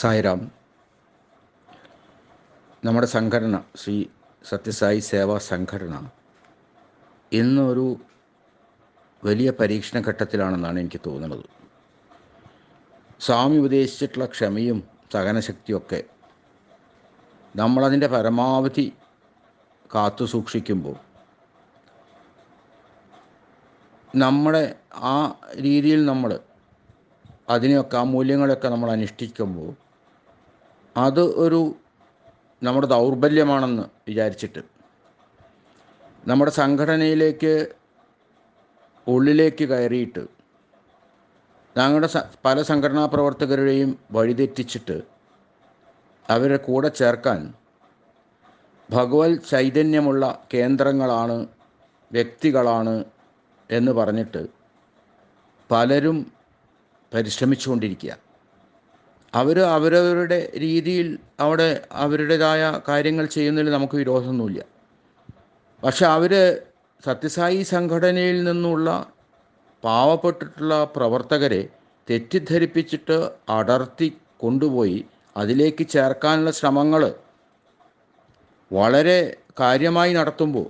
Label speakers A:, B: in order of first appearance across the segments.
A: സായിറാം. നമ്മുടെ സംഘടന ശ്രീ സത്യസായി സേവാ സംഘടന ഇന്നൊരു വലിയ പരീക്ഷണ ഘട്ടത്തിലാണെന്നാണ് എനിക്ക് തോന്നുന്നത്. സ്വാമി ഉപദേശിച്ചിട്ടുള്ള ക്ഷമയും സഹനശക്തിയൊക്കെ നമ്മളതിന്റെ പരമാവധി കാത്തു സൂക്ഷിക്കുമ്പോൾ നമ്മുടെ ആ രീതിയിൽ നമ്മൾ അതിനെയൊക്കെ ആ മൂല്യങ്ങളൊക്കെ നമ്മൾ അനുഷ്ഠിക്കുമ്പോൾ അത് ഒരു നമ്മുടെ ദൗർബല്യമാണെന്ന് വിചാരിച്ചിട്ട് നമ്മുടെ സംഘടനയിലേക്ക് ഉള്ളിലേക്ക് കയറിയിട്ട് ഞങ്ങളുടെ പല സംഘടനാ പ്രവർത്തകരുടെയും വഴിതെറ്റിച്ചിട്ട് അവരെ കൂടെ ചേർക്കാൻ ഭഗവത് ചൈതന്യമുള്ള കേന്ദ്രങ്ങളാണ് വ്യക്തികളാണ് എന്ന് പറഞ്ഞിട്ട് പലരും പരിശ്രമിച്ചുകൊണ്ടിരിക്കുക. അവർ അവരവരുടെ രീതിയിൽ അവിടെ അവരുടേതായ കാര്യങ്ങൾ ചെയ്യുന്നതിൽ നമുക്ക് വിരോധമൊന്നുമില്ല. പക്ഷെ അവർ സത്യസായി സംഘടനയിൽ നിന്നുള്ള പാവപ്പെട്ടിട്ടുള്ള പ്രവർത്തകരെ തെറ്റിദ്ധരിപ്പിച്ചിട്ട് അടർത്തി കൊണ്ടുപോയി അതിലേക്ക് ചേർക്കാനുള്ള ശ്രമങ്ങൾ വളരെ കാര്യമായി നടത്തുമ്പോൾ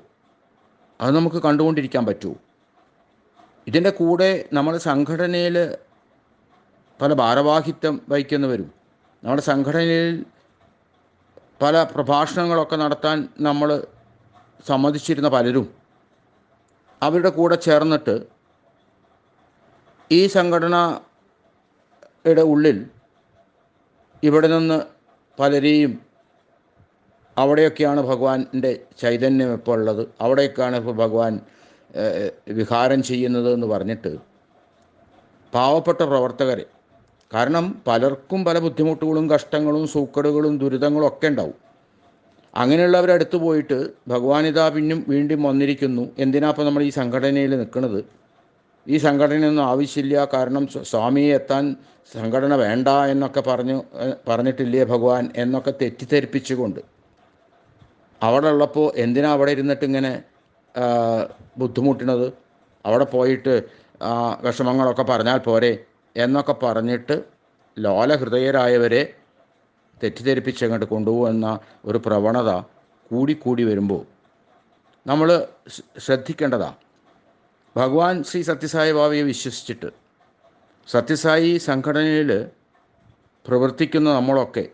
A: അത് നമുക്ക് കണ്ടുകൊണ്ടിരിക്കാൻ പറ്റുമോ ഇതിന്റെ കൂടെ നമ്മൾ സംഘടനയിൽ പല ഭാരവാഹിത്വം വഹിക്കുന്നവരും നമ്മുടെ സംഘടനയിൽ പല പ്രഭാഷണങ്ങളൊക്കെ നടത്താൻ നമ്മൾ സമ്മതിച്ചിരുന്ന പലരും അവരുടെ കൂടെ ചേർന്നിട്ട് ഈ സംഘടനയുടെ ഉള്ളിൽ ഇവിടെ നിന്ന് പലരെയും അവിടെയൊക്കെയാണ് ഭഗവാന്റെ ചൈതന്യം ഇപ്പോൾ ഉള്ളത്. അവിടെയൊക്കെയാണ് ഇപ്പോൾ ഭഗവാൻ വിഹാരം ചെയ്യുന്നത് എന്ന് പറഞ്ഞിട്ട് പാവപ്പെട്ട പ്രവർത്തകരെ കാരണം പലർക്കും പല ബുദ്ധിമുട്ടുകളും കഷ്ടങ്ങളും സൂക്കടുകളും ദുരിതങ്ങളും ഒക്കെ ഉണ്ടാവും. അങ്ങനെയുള്ളവരടുത്ത് പോയിട്ട് ഭഗവാൻ ഇതാ പിന്നും വീണ്ടും വന്നിരിക്കുന്നു. എന്തിനാ നമ്മൾ ഈ സംഘടനയിൽ നിൽക്കുന്നത്? ഈ സംഘടനയൊന്നും ആവശ്യമില്ല. കാരണം സ്വ- സ്വാമിയെ എത്താൻ സംഘടന വേണ്ട എന്നൊക്കെ പറഞ്ഞു പറഞ്ഞിട്ടില്ലേ ഭഗവാൻ എന്നൊക്കെ തെറ്റിദ്ധരിപ്പിച്ചുകൊണ്ട്. അവിടെ ഉള്ളപ്പോൾ എന്തിനാ അവിടെ ഇരുന്നിട്ട് ഇങ്ങനെ ബുദ്ധിമുട്ടണത്? അവിടെ പോയിട്ട് വിഷമങ്ങളൊക്കെ പറഞ്ഞാൽ പോരെ? എന്നൊക്കെ പറഞ്ഞിട്ട് ലോലഹൃദയരായവരെ തെറ്റിദ്ധരിപ്പിച്ചങ്ങോട്ട് കൊണ്ടുപോകുന്ന ഒരു പ്രവണത കൂടിക്കൂടി വരുമ്പോൾ നമ്മൾ ശ്രദ്ധിക്കേണ്ടതാ. ഭഗവാൻ ശ്രീ സത്യസായി ബാബയെ വിശ്വസിച്ചിട്ട് സത്യസായി സംഘടനയിൽ പ്രവർത്തിക്കുന്ന നമ്മളൊക്കെ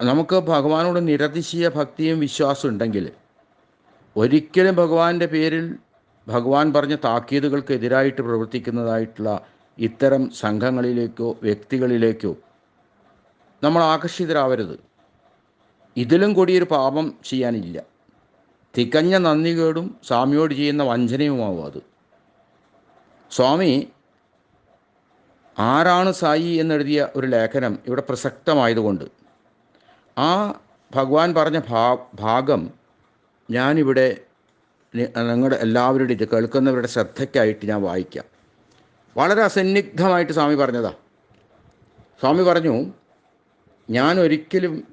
A: നമുക്ക് ഭഗവാനോട് നിരതിശയ ഭക്തിയും വിശ്വാസവും ഉണ്ടെങ്കിൽ ഒരിക്കലും ഭഗവാന്റെ പേരിൽ ഭഗവാൻ പറഞ്ഞ താക്കീതുകൾക്ക് എതിരായിട്ട് പ്രവർത്തിക്കുന്നതായിട്ടുള്ള ഇത്തരം സംഘങ്ങളിലേക്കോ വ്യക്തികളിലേക്കോ നമ്മൾ ആകർഷിതരാവരുത്. ഇതിലും കൂടിയൊരു പാപം ചെയ്യാനില്ല. തികഞ്ഞ നന്ദികേടും സ്വാമിയോട് ചെയ്യുന്ന വഞ്ചനയുമാവും അത്. സ്വാമി ആരാണ് സായി എന്നെഴുതിയ ഒരു ലേഖനം ഇവിടെ പ്രസക്തമായതുകൊണ്ട്. ആ ഭഗവാൻ പറഞ്ഞ ഭാ ഭാഗം ഞാനിവിടെ നിങ്ങളുടെ എല്ലാവരുടെയും ഇത് കേൾക്കുന്നവരുടെ ശ്രദ്ധയ്ക്കായിട്ട് ഞാൻ വായിക്കാം. വളരെ അസന്നിഗ്ധമായിട്ട് സ്വാമി പറഞ്ഞതാ. സ്വാമി പറഞ്ഞു ഞാൻ ഒരിക്കലും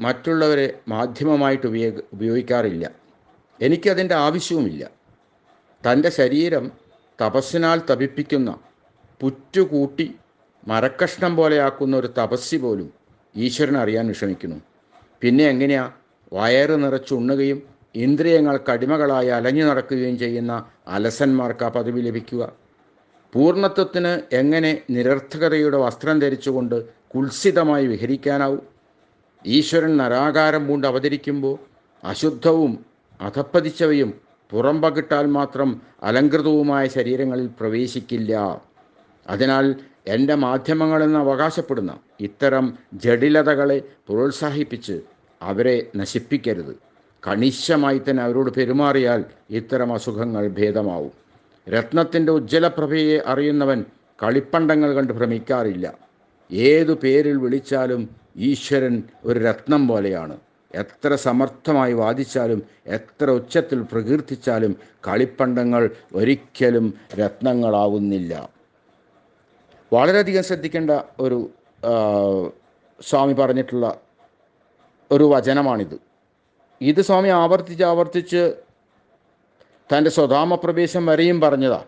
A: മറ്റുള്ളവരെ മാധ്യമമായിട്ട് ഉപയോഗ ഉപയോഗിക്കാറില്ല. എനിക്കതിന്റെ ആവശ്യവുമില്ല. തന്റെ ശരീരം തപസ്സിനാൽ തപിപ്പിക്കുന്ന പുറ്റുകൂട്ടി മരക്കഷ്ണം പോലെയാക്കുന്ന ഒരു തപസ്സി പോലും ഈശ്വരൻ അറിയാൻ വിഷമിക്കുന്നു. പിന്നെ എങ്ങനെയാ വയറ് നിറച്ചുണ്ണുകയും ഇന്ദ്രിയങ്ങൾ കടിമകളായി അലഞ്ഞു നടക്കുകയും ചെയ്യുന്ന അലസന്മാർക്ക് ആ പദവി ലഭിക്കുക? പൂർണത്വത്തിന് എങ്ങനെ നിരർത്ഥകതയുടെ വസ്ത്രം ധരിച്ചുകൊണ്ട് കുൽസിതമായി വിഹരിക്കാനാവും? ഈശ്വരൻ നരാകാരം പൂണ്ട് അവതരിക്കുമ്പോൾ അശുദ്ധവും അധപ്പതിച്ചവയും പുറംപകിട്ടാൽ മാത്രം അലങ്കൃതവുമായ ശരീരങ്ങളിൽ പ്രവേശിക്കില്ല. അതിനാൽ എന്റെ മാധ്യമങ്ങളെന്ന് അവകാശപ്പെടുന്ന ഇത്തരം ജടിലതകളെ പ്രോത്സാഹിപ്പിച്ച് അവരെ നശിപ്പിക്കരുത്. കണിശമായി തന്നെ അവരോട് പെരുമാറിയാൽ ഇത്തരം അസുഖങ്ങൾ ഭേദമാവും. രത്നത്തിന്റെ ഉജ്ജ്വലപ്രഭയെ അറിയുന്നവൻ കളിപ്പണ്ടങ്ങൾ കണ്ട് ഭ്രമിക്കാറില്ല. ഏതു പേരിൽ വിളിച്ചാലും ഈശ്വരൻ ഒരു രത്നം പോലെയാണ്. എത്ര സമർത്ഥമായി വാദിച്ചാലും എത്ര ഉച്ചത്തിൽ പ്രകീർത്തിച്ചാലും കളിപ്പണ്ടങ്ങൾ ഒരിക്കലും രത്നങ്ങളാവുന്നില്ല. വളരെയധികം ശ്രദ്ധിക്കേണ്ട ഒരു സ്വാമി പറഞ്ഞിട്ടുള്ള ഒരു വചനമാണിത്. ഇത് സ്വാമി ആവർത്തിച്ച് ആവർത്തിച്ച് തന്റെ സ്വധാമപ്രവേശം വരെയും പറഞ്ഞതാ.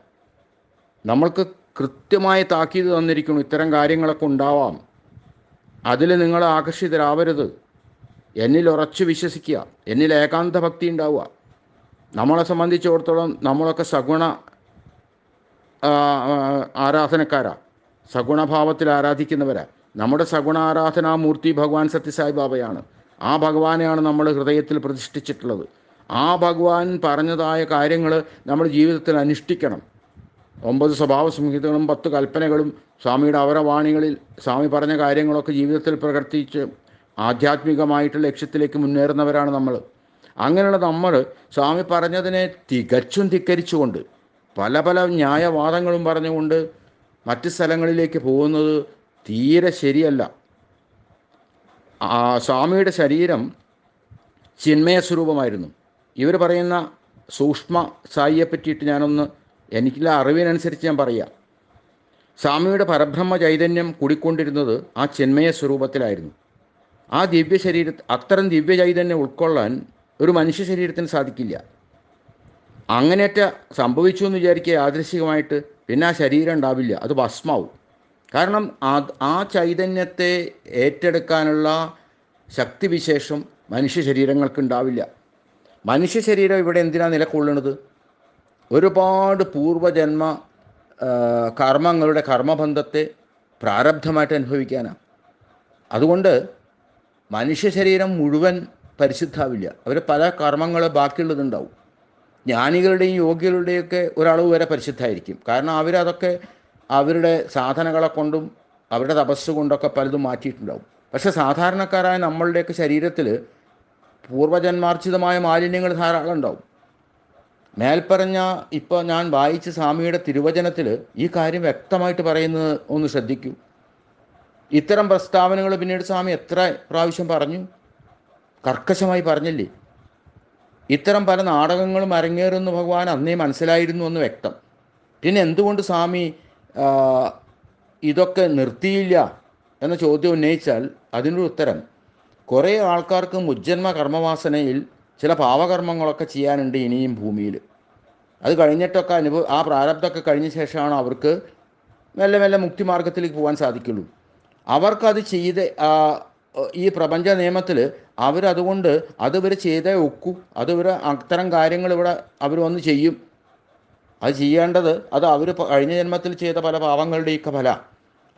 A: നമ്മൾക്ക് കൃത്യമായ താക്കീത് തന്നിരിക്കുന്നു ഇത്തരം കാര്യങ്ങളൊക്കെ ഉണ്ടാവാം. അതിൽ നിങ്ങൾ ആകർഷിതരാവരുത്. എന്നിൽ ഉറച്ചു വിശ്വസിക്കുക. എന്നിൽ ഏകാന്ത ഭക്തി ഉണ്ടാവുക. നമ്മളെ സംബന്ധിച്ചിടത്തോളം നമ്മളൊക്കെ സഗുണ ആരാധനക്കാരാ. സഗുണഭാവത്തിൽ ആരാധിക്കുന്നവരാ. നമ്മുടെ സഗുണ ആരാധനാമൂർത്തി ഭഗവാൻ സത്യസായി ബാബയാണ്. ആ ഭഗവാനെയാണ് നമ്മൾ ഹൃദയത്തിൽ പ്രതിഷ്ഠിച്ചിട്ടുള്ളത്. ആ ഭഗവാൻ പറഞ്ഞതായ കാര്യങ്ങൾ നമ്മൾ ജീവിതത്തിൽ അനുഷ്ഠിക്കണം. ഒമ്പത് സ്വഭാവ സംഹിതകളും പത്ത് കൽപ്പനകളും സ്വാമിയുടെ അവരവാണികളിൽ സ്വാമി പറഞ്ഞ കാര്യങ്ങളൊക്കെ ജീവിതത്തിൽ പ്രകർത്തിച്ച് ആധ്യാത്മികമായിട്ടുള്ള ലക്ഷ്യത്തിലേക്ക് മുന്നേറുന്നവരാണ് നമ്മൾ. അങ്ങനെയുള്ള നമ്മൾ സ്വാമി പറഞ്ഞതിനെ തികച്ചും ധിക്കരിച്ചുകൊണ്ട് പല പല ന്യായവാദങ്ങളും പറഞ്ഞുകൊണ്ട് മറ്റ് സ്ഥലങ്ങളിലേക്ക് പോകുന്നത് തീരെ ശരിയല്ല. സ്വാമിയുടെ ശരീരം ചിന്മയ സ്വരൂപമായിരുന്നു ഇവർ പറയുന്ന സൂക്ഷ്മ സായിയെ പറ്റിയിട്ട് ഞാനൊന്ന് എനിക്കുള്ള അറിവിനനുസരിച്ച് ഞാൻ പറയാം. സ്വാമിയുടെ പരബ്രഹ്മ ചൈതന്യം കുടിക്കൊണ്ടിരുന്നത് ആ ചിന്മയ സ്വരൂപത്തിലായിരുന്നു. ആ ദിവ്യ ശരീര അത്തരം ദിവ്യ ചൈതന്യം ഉൾക്കൊള്ളാൻ ഒരു മനുഷ്യ ശരീരത്തിന് സാധിക്കില്ല. അങ്ങനെയൊക്കെ സംഭവിച്ചു എന്ന് വിചാരിക്കുക യാദൃശികമായിട്ട് പിന്നെ ആ ശരീരം ഉണ്ടാവില്ല. അത് ഭസ്മാവും. കാരണം ആ ചൈതന്യത്തെ ഏറ്റെടുക്കാനുള്ള ശക്തിവിശേഷം മനുഷ്യ ശരീരങ്ങൾക്ക് ഉണ്ടാവില്ല. മനുഷ്യ ശരീരം ഇവിടെ എന്തിനാണ് നിലകൊള്ളുന്നത്? ഒരുപാട് പൂർവജന്മ കർമ്മങ്ങളുടെ കർമ്മബന്ധത്തെ പ്രാരബ്ധമായിട്ട് അനുഭവിക്കാനാണ് അതുകൊണ്ട് മനുഷ്യ ശരീരം മുഴുവൻ പരിശുദ്ധാവില്ല. അവർ പല കർമ്മങ്ങൾ ബാക്കിയുള്ളതുണ്ടാവും. ജ്ഞാനികളുടെയും യോഗികളുടെയൊക്കെ ഒരളവ് വരെ പരിശുദ്ധമായിരിക്കും കാരണം അവരതൊക്കെ അവരുടെ സാധനകളെ കൊണ്ടും അവരുടെ തപസ് കൊണ്ടൊക്കെ പലതും മാറ്റിയിട്ടുണ്ടാവും. പക്ഷേ സാധാരണക്കാരായ നമ്മളുടെയൊക്കെ ശരീരത്തിൽ പൂർവജന്മാർജിതമായ മാലിന്യങ്ങൾ ധാരാളം ഉണ്ടാവും. മേൽപ്പറഞ്ഞ ഇപ്പോൾ ഞാൻ വായിച്ച സ്വാമിയുടെ തിരുവചനത്തിൽ ഈ കാര്യം വ്യക്തമായിട്ട് പറയുന്നത് ഒന്ന് ശ്രദ്ധിക്കൂ. ഇത്തരം പ്രസ്താവനകൾ പിന്നീട് സ്വാമി എത്ര പ്രാവശ്യം പറഞ്ഞു? കർക്കശമായി പറഞ്ഞില്ലേ? ഇത്തരം പല നാടകങ്ങളും അരങ്ങേറുന്ന ഭഗവാൻ അന്നേ മനസ്സിലായിരുന്നു എന്ന് വ്യക്തം. പിന്നെ എന്തുകൊണ്ട് സ്വാമി ഇതൊക്കെ നിർത്തിയില്ല? എന്ന ചോദ്യം ഉന്നയിച്ചാൽ അതിനൊരു ഉത്തരം. കുറേ ആൾക്കാർക്ക് മുജ്ജന്മ കർമ്മവാസനയിൽ ചില പാവകർമ്മങ്ങളൊക്കെ ചെയ്യാനുണ്ട് ഇനിയും ഭൂമിയിൽ. അത് കഴിഞ്ഞിട്ടൊക്കെ അനുഭവ ആ പ്രാരബ്ധമൊക്കെ കഴിഞ്ഞ ശേഷമാണ് അവർക്ക് മെല്ലെ മെല്ലെ മുക്തിമാർഗത്തിലേക്ക് പോകാൻ സാധിക്കുള്ളൂ. അവർക്കത് ചെയ്ത് ഈ പ്രപഞ്ച നിയമത്തിൽ അവരതുകൊണ്ട് അത് ഇവർ ചെയ്തേ ഒക്കൂ. അത് ഇവർ അത്തരം കാര്യങ്ങൾ ഇവിടെ അവർ വന്ന് ചെയ്യും. അത് ചെയ്യേണ്ടത് അത് അവർ കഴിഞ്ഞ ജന്മത്തിൽ ചെയ്ത പല പാവങ്ങളുടെയൊക്കെ ഫല.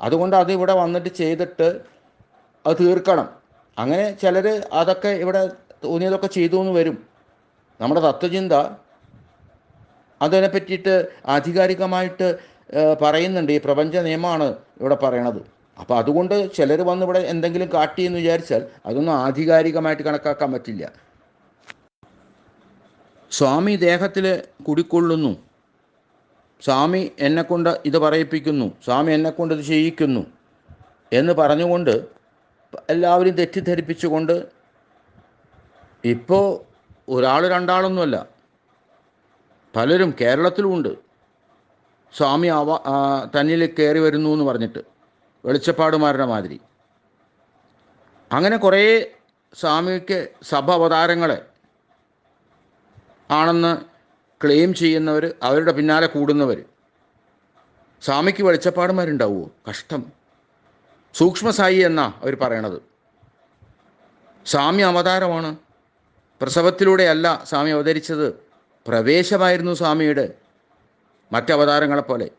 A: അതുകൊണ്ട് അത് ഇവിടെ വന്നിട്ട് ചെയ്തിട്ട് അത് തീർക്കണം. അങ്ങനെ ചിലർ അതൊക്കെ ഇവിടെ തോന്നിയതൊക്കെ ചെയ്തു എന്ന് വരും. നമ്മുടെ തത്വചിന്ത അതിനെ പറ്റിയിട്ട് ആധികാരികമായിട്ട് പറയുന്നുണ്ട്. ഈ പ്രപഞ്ച നിയമമാണ് ഇവിടെ പറയണത്. അപ്പോൾ അതുകൊണ്ട് ചിലർ വന്ന് ഇവിടെ എന്തെങ്കിലും കാട്ടി എന്ന് വിചാരിച്ചാൽ അതൊന്നും ആധികാരികമായിട്ട് കണക്കാക്കാൻ പറ്റില്ല. സ്വാമി ദേഹത്തിൽ കുടിക്കൊള്ളുന്നു. സ്വാമി എന്നെക്കൊണ്ട് ഇത് പറയിപ്പിക്കുന്നു. സ്വാമി എന്നെക്കൊണ്ട് ഇത് ചെയ്യിക്കുന്നു എന്ന് പറഞ്ഞുകൊണ്ട് എല്ലാവരും തെറ്റിദ്ധരിപ്പിച്ചുകൊണ്ട് ഇപ്പോൾ ഒരാൾ രണ്ടാളൊന്നുമല്ല പലരും കേരളത്തിലുമുണ്ട്. സ്വാമി അവ തന്നിൽ കയറി വരുന്നു എന്ന് പറഞ്ഞിട്ട് വെളിച്ചപ്പാടുമാരുടെ മാതിരി. അങ്ങനെ കുറേ സ്വാമിക്ക് സഭ അവതാരങ്ങളെ ആണെന്ന് ക്ലെയിം ചെയ്യുന്നവർ അവരുടെ പിന്നാലെ കൂടുന്നവർ സ്വാമിക്ക് വെളിച്ചപ്പാടുമാരുണ്ടാവുമോ? കഷ്ടം. സൂക്ഷ്മസായി എന്നാ അവർ പറയണത്. സ്വാമി അവതാരമാണ്. പ്രസവത്തിലൂടെയല്ല സ്വാമി അവതരിച്ചത്. പ്രവേശമായിരുന്നു സ്വാമിയുടെ മറ്റവതാരങ്ങളെപ്പോലെ.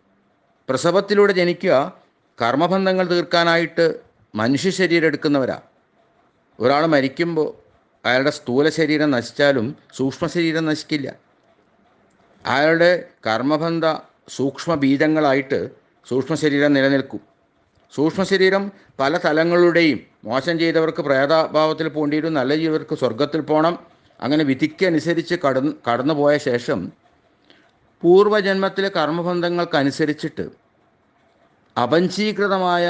A: പ്രസവത്തിലൂടെ ജനിക്കുക കർമ്മബന്ധങ്ങൾ തീർക്കാനായിട്ട് മനുഷ്യ ശരീരം എടുക്കുന്നവരാ. ഒരാൾ മരിക്കുമ്പോൾ അയാളുടെ സ്ഥൂല ശരീരം നശിച്ചാലും സൂക്ഷ്മ ശരീരം നശിക്കില്ല. അയാളുടെ കർമ്മബന്ധ സൂക്ഷ്മ ബീജങ്ങളായിട്ട് സൂക്ഷ്മ ശരീരം നിലനിൽക്കും. സൂക്ഷ്മ ശരീരം പല തലങ്ങളുടെയും മോശം ചെയ്തവർക്ക് പ്രേതഭാവത്തിൽ പോണ്ടിയിട്ടും നല്ല ചെയ്തവർക്ക് സ്വർഗത്തിൽ പോകണം അങ്ങനെ വിധിക്കനുസരിച്ച് കടന്ന് കടന്നു പോയ ശേഷം പൂർവജന്മത്തിലെ കർമ്മബന്ധങ്ങൾക്കനുസരിച്ചിട്ട് അപഞ്ചീകൃതമായ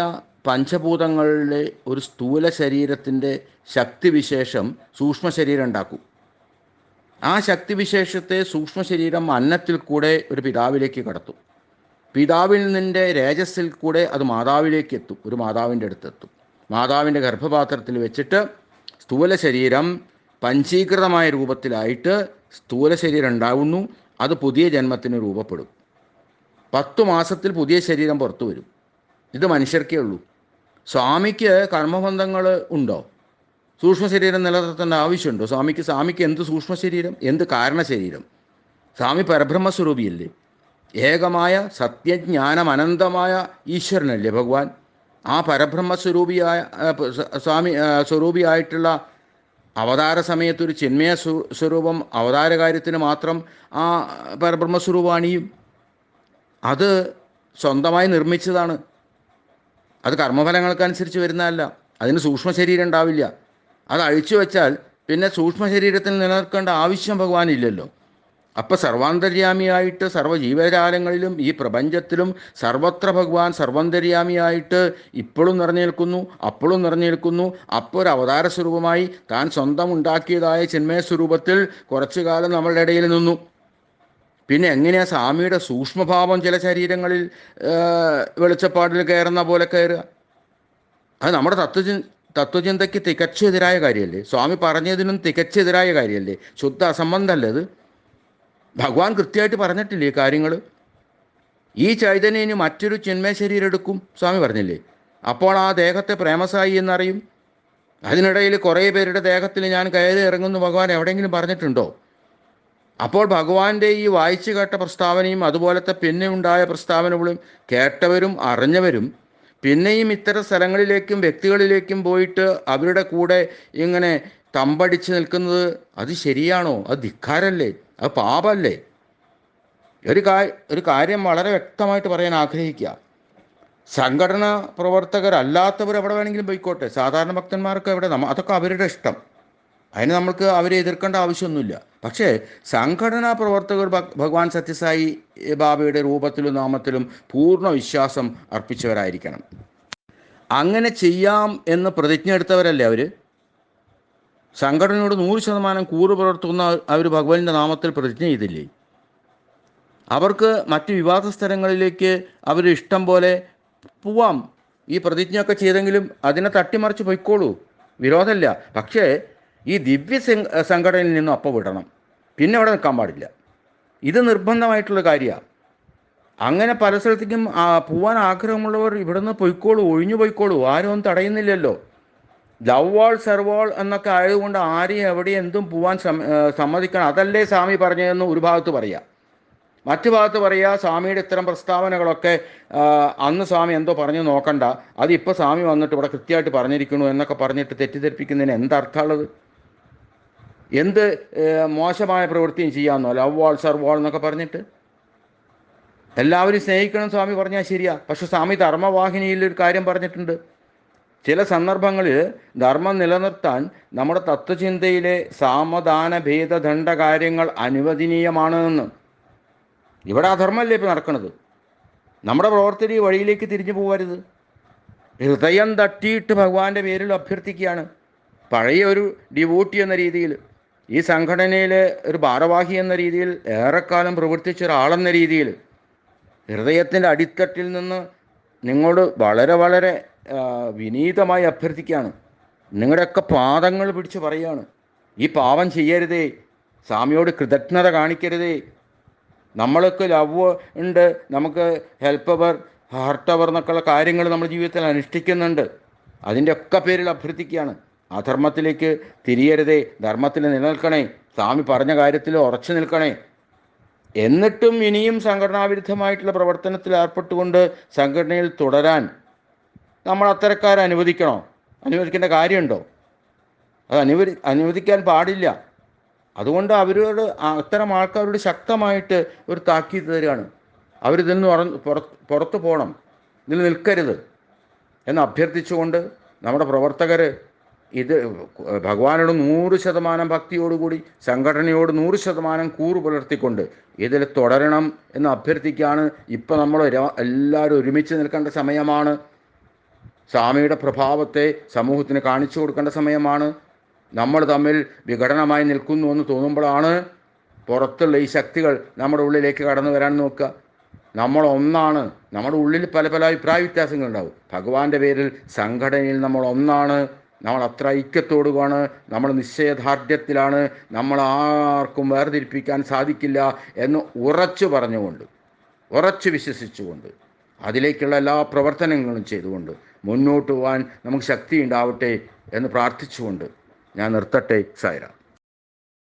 A: പഞ്ചഭൂതങ്ങളുടെ ഒരു സ്ഥൂല ശരീരത്തിന്റെ ശക്തിവിശേഷം സൂക്ഷ്മശരീരം ഉണ്ടാക്കും. ആ ശക്തിവിശേഷത്തെ സൂക്ഷ്മശരീരം അന്നത്തിൽ കൂടെ ഒരു പിതാവിലേക്ക് കടത്തും. പിതാവിൽ നിന്റെ രേജസ്സിൽ കൂടെ അത് മാതാവിലേക്ക് എത്തും. ഒരു മാതാവിന്റെ അടുത്തെത്തും മാതാവിന്റെ ഗർഭപാത്രത്തിൽ വെച്ചിട്ട് സ്ഥൂല ശരീരം പഞ്ചീകൃതമായ രൂപത്തിലായിട്ട് സ്ഥൂല ശരീരം ഉണ്ടാവുന്നു. അത് പുതിയ ജന്മത്തിന് രൂപപ്പെടും. പത്തു മാസത്തിൽ പുതിയ ശരീരം പുറത്തു വരും. ഇത് മനുഷ്യർക്കേ ഉള്ളൂ. സ്വാമിക്ക് കർമ്മബന്ധങ്ങൾ ഉണ്ടോ? സൂക്ഷ്മ ശരീരം നിലനിർത്തേണ്ട ആവശ്യമുണ്ടോ? സ്വാമിക്ക് സ്വാമിക്ക് എന്ത് സൂക്ഷ്മ ശരീരം? എന്ത് കാരണ ശരീരം സ്വാമി പരബ്രഹ്മസ്വരൂപിയല്ലേ? ഏകമായ സത്യജ്ഞാനമനന്തമായ ഈശ്വരനല്ലേ ഭഗവാൻ? ആ പരബ്രഹ്മസ്വരൂപിയായ സ്വാമി സ്വരൂപിയായിട്ടുള്ള അവതാര സമയത്തൊരു ചിന്മയ സ്വ- സ്വരൂപം അവതാര കാര്യത്തിന് മാത്രം ആ പരബ്രഹ്മസ്വരൂപാണിയും അത് സ്വന്തമായി നിർമ്മിച്ചതാണ്. അത് കർമ്മഫലങ്ങൾക്കനുസരിച്ച് വരുന്നതല്ല. അതിന് സൂക്ഷ്മ ശരീരം ഉണ്ടാവില്ല. അത് അഴിച്ചു വെച്ചാൽ പിന്നെ സൂക്ഷ്മ ശരീരത്തിൽ നിലനിൽക്കേണ്ട ആവശ്യം ഭഗവാനില്ലല്ലോ. അപ്പം സർവാന്തര്യാമിയായിട്ട് സർവ ജീവജാലങ്ങളിലും ഈ പ്രപഞ്ചത്തിലും സർവത്ര ഭഗവാൻ സർവാന്തര്യാമിയായിട്ട് ഇപ്പോഴും നിറഞ്ഞേൽക്കുന്നു അപ്പോഴും നിറഞ്ഞേൽക്കുന്നു. അപ്പോൾ ഒരു അവതാര സ്വരൂപമായി താൻ സ്വന്തം ഉണ്ടാക്കിയതായ ചിന്മയ സ്വരൂപത്തിൽ കുറച്ചു കാലം നമ്മളുടെ ഇടയിൽ നിന്നു. പിന്നെ എങ്ങനെയാ സ്വാമിയുടെ സൂക്ഷ്മഭാവം ചില ശരീരങ്ങളിൽ വെളിച്ചപ്പാടിൽ കയറുന്ന പോലെ കയറുക? അത് നമ്മുടെ തത്വചി തത്വചിന്തയ്ക്ക് തികച്ചെതിരായ കാര്യമല്ലേ? സ്വാമി പറഞ്ഞതിനും തികച്ചെതിരായ കാര്യമല്ലേ? ശുദ്ധ അസംബന്ധമല്ലേ അത്? ഭഗവാൻ കൃത്യമായിട്ട് പറഞ്ഞിട്ടില്ലേ ഈ കാര്യങ്ങൾ ഈ ചൈതന്യന് മറ്റൊരു ചിന്മയ ശരീരം എടുക്കും സ്വാമി പറഞ്ഞില്ലേ? അപ്പോൾ ആ ദേഹത്തെ പ്രേമസായി എന്നറിയും. അതിനിടയിൽ കുറേ പേരുടെ ദേഹത്തിൽ ഞാൻ കയറി ഇറങ്ങുന്നു ഭഗവാൻ എവിടെയെങ്കിലും പറഞ്ഞിട്ടുണ്ടോ? അപ്പോൾ ഭഗവാന്റെ ഈ വായിച്ചു കേട്ട പ്രസ്താവനയും അതുപോലത്തെ പിന്നെ ഉണ്ടായ പ്രസ്താവനകളും കേട്ടവരും അറിഞ്ഞവരും പിന്നെയും ഇത്തരം സ്ഥലങ്ങളിലേക്കും വ്യക്തികളിലേക്കും പോയിട്ട് അവരുടെ കൂടെ ഇങ്ങനെ തമ്പടിച്ച് നിൽക്കുന്നത് അത് ശരിയാണോ? അത് ധിക്കാരല്ലേ? അത് പാപല്ലേ ഒരു കാ ഒരു കാര്യം വളരെ വ്യക്തമായിട്ട് പറയാൻ ആഗ്രഹിക്കുക. സംഘടന പ്രവർത്തകരല്ലാത്തവർ എവിടെ വേണമെങ്കിലും പോയിക്കോട്ടെ. സാധാരണ ഭക്തന്മാർക്ക് എവിടെ നമ്മ അതൊക്കെ അവരുടെ ഇഷ്ടം. അതിന് നമ്മൾക്ക് അവരെ എതിർക്കേണ്ട ആവശ്യമൊന്നുമില്ല. പക്ഷേ സംഘടനാ പ്രവർത്തകർ ഭഗ്- ഭഗവാൻ സത്യസായി ബാബയുടെ രൂപത്തിലും നാമത്തിലും പൂർണ വിശ്വാസം അർപ്പിച്ചവരായിരിക്കണം. അങ്ങനെ ചെയ്യാം എന്ന് പ്രതിജ്ഞ എടുത്തവരല്ലേ അവർ സംഘടനയോട് നൂറ് ശതമാനം കൂറ് പുലർത്തുന്ന അവർ ഭഗവാന്റെ നാമത്തിൽ പ്രതിജ്ഞ ചെയ്തില്ലേ? അവർക്ക് മറ്റ് വിവാദ സ്ഥലങ്ങളിലേക്ക് അവർ ഇഷ്ടം പോലെ പോവാം. ഈ പ്രതിജ്ഞയൊക്കെ ചെയ്തെങ്കിലും അതിനെ തട്ടിമറിച്ച് പൊയ്ക്കോളൂ. വിരോധമല്ല. പക്ഷേ ഈ ദിവ്യ സംഘടനയിൽ നിന്നും അപ്പം വിടണം. പിന്നെ അവിടെ നിൽക്കാൻ പാടില്ല. ഇത് നിർബന്ധമായിട്ടുള്ള കാര്യമാണ് അങ്ങനെ പല സ്ഥലത്തേക്കും പോവാൻ ആഗ്രഹമുള്ളവർ ഇവിടുന്ന് പൊയ്ക്കോളൂ ഒഴിഞ്ഞു പൊയ്ക്കോളൂ. ആരും ഒന്നും തടയുന്നില്ലല്ലോ. ലവ് വാൾ സെർവാൾ എന്നൊക്കെ ആയതുകൊണ്ട് ആരെയും എവിടെയും എന്തും പോവാൻ സമ്മതിക്കണം. അതല്ലേ സ്വാമി പറഞ്ഞതെന്ന് ഒരു ഭാഗത്ത് പറയാം. മറ്റു ഭാഗത്ത് പറയുക സ്വാമിയുടെ ഇത്തരം പ്രസ്താവനകളൊക്കെ അന്ന് സ്വാമി എന്തോ പറഞ്ഞു നോക്കണ്ട. അതിപ്പോൾ സ്വാമി വന്നിട്ട് ഇവിടെ കൃത്യമായിട്ട് പറഞ്ഞിരിക്കണു എന്നൊക്കെ പറഞ്ഞിട്ട് തെറ്റിദ്ധരിപ്പിക്കുന്നതിന് എന്തർത്ഥമുള്ളത്? എന്ത് മോശമായ പ്രവൃത്തിയും ചെയ്യാമെന്നോ ലവ് വാൾ സർ വാൾ എന്നൊക്കെ പറഞ്ഞിട്ട്? എല്ലാവരും സ്നേഹിക്കണം സ്വാമി പറഞ്ഞാൽ ശരിയാ. പക്ഷെ സ്വാമി ധർമ്മവാഹിനിയിൽ ഒരു കാര്യം പറഞ്ഞിട്ടുണ്ട്. ചില സന്ദർഭങ്ങളിൽ ധർമ്മം നിലനിർത്താൻ നമ്മുടെ തത്വചിന്തയിലെ സാമദാന ഭേദദണ്ഡ കാര്യങ്ങൾ അനുവദനീയമാണ് എന്ന്. ഇവിടെ അധർമ്മമല്ലേ ഇപ്പോൾ നടക്കുന്നത് നമ്മുടെ പ്രവർത്തന വഴിയിലേക്ക് തിരിഞ്ഞു പോകരുത് ഹൃദയം തട്ടിയിട്ട് ഭഗവാന്റെ പേരിൽ അഭ്യർത്ഥിക്കുകയാണ്. പഴയ ഒരു ഡിവോട്ടി എന്ന രീതിയിൽ ഈ സംഘടനയിലെ ഒരു ഭാരവാഹി എന്ന രീതിയിൽ ഏറെക്കാലം പ്രവർത്തിച്ച ഒരാളെന്ന രീതിയിൽ ഹൃദയത്തിന്റെ അടിത്തട്ടിൽ നിന്ന് നിങ്ങളോട് വളരെ വളരെ വിനീതമായി അഭ്യർത്ഥിക്കുകയാണ്. നിങ്ങളുടെയൊക്കെ പാദങ്ങൾ പിടിച്ച് പറയുകയാണ്. ഈ പാവം ചെയ്യരുതേ. സ്വാമിയോട് കൃതജ്ഞത കാണിക്കരുതേ. നമ്മൾക്ക് ലവ് ഉണ്ട്. നമുക്ക് ഹെൽപ്പ് അവർ ഹാർട്ട് അവർ എന്നൊക്കെയുള്ള കാര്യങ്ങൾ നമ്മുടെ ജീവിതത്തിൽ അനുഷ്ഠിക്കുന്നുണ്ട്. അതിന്റെ ഒക്കെ പേരിൽ അഭ്യർത്ഥിക്കുകയാണ്. അധർമ്മത്തിലേക്ക് തിരിയരുതേ. ധർമ്മത്തിൽ നിലനിൽക്കണേ. സ്വാമി പറഞ്ഞ കാര്യത്തിൽ ഉറച്ചു നിൽക്കണേ. എന്നിട്ടും ഇനിയും സംഘടനാവിരുദ്ധമായിട്ടുള്ള പ്രവർത്തനത്തിൽ ഏർപ്പെട്ടുകൊണ്ട് സംഘടനയിൽ തുടരാൻ നമ്മൾ അത്തരക്കാരെ അനുവദിക്കണോ? അനുവദിക്കേണ്ട കാര്യമുണ്ടോ? അത് അനുവദി അനുവദിക്കാൻ പാടില്ല. അതുകൊണ്ട് അവരോട് അത്തരം ആൾക്കാരോട് ശക്തമായിട്ട് ഒരു താക്കീത് തരികയാണ്. അവരിതിൽ നിന്ന് പുറത്ത് പുറത്തു പോകണം. ഇതിൽ നിൽക്കരുത്. എന്ന് അഭ്യർത്ഥിച്ചുകൊണ്ട് നമ്മുടെ പ്രവർത്തകർ ഇത് ഭഗവാനോട് നൂറ് ശതമാനം ഭക്തിയോടുകൂടി സംഘടനയോട് നൂറ് ശതമാനം കൂറു പുലർത്തിക്കൊണ്ട് ഇതിൽ തുടരണം എന്ന് അഭ്യർത്ഥിക്കുകയാണ്. ഇപ്പം നമ്മൾ എല്ലാവരും ഒരുമിച്ച് നിൽക്കേണ്ട സമയമാണ്. സ്വാമിയുടെ പ്രഭാവത്തെ സമൂഹത്തിന് കാണിച്ചു കൊടുക്കേണ്ട സമയമാണ്. നമ്മൾ തമ്മിൽ വിഘടനമായി നിൽക്കുന്നു എന്ന് തോന്നുമ്പോഴാണ് പുറത്തുള്ള ഈ ശക്തികൾ നമ്മുടെ ഉള്ളിലേക്ക് കടന്നു വരാൻ നോക്കുക. നമ്മൾ ഒന്നാണ്. നമ്മുടെ ഉള്ളിൽ പല പല അഭിപ്രായ വ്യത്യാസങ്ങളുണ്ടാവും ഭഗവാന്റെ പേരിൽ സംഘടനയിൽ നമ്മൾ ഒന്നാണ്. നമ്മൾ അത്ര ഐക്യത്തോടുമാണ് നമ്മൾ നിശ്ചയദാർഢ്യത്തിലാണ്. നമ്മൾ ആർക്കും വേർതിരിപ്പിക്കാൻ സാധിക്കില്ല എന്ന് ഉറച്ചു പറഞ്ഞുകൊണ്ട് ഉറച്ചു വിശ്വസിച്ചുകൊണ്ട് അതിലേക്കുള്ള എല്ലാ പ്രവർത്തനങ്ങളും ചെയ്തുകൊണ്ട് മുന്നോട്ട് പോകാൻ നമുക്ക് ശക്തി ഉണ്ടാവട്ടെ എന്ന് പ്രാർത്ഥിച്ചുകൊണ്ട് ഞാൻ നിർത്തട്ടെ സായിരാം.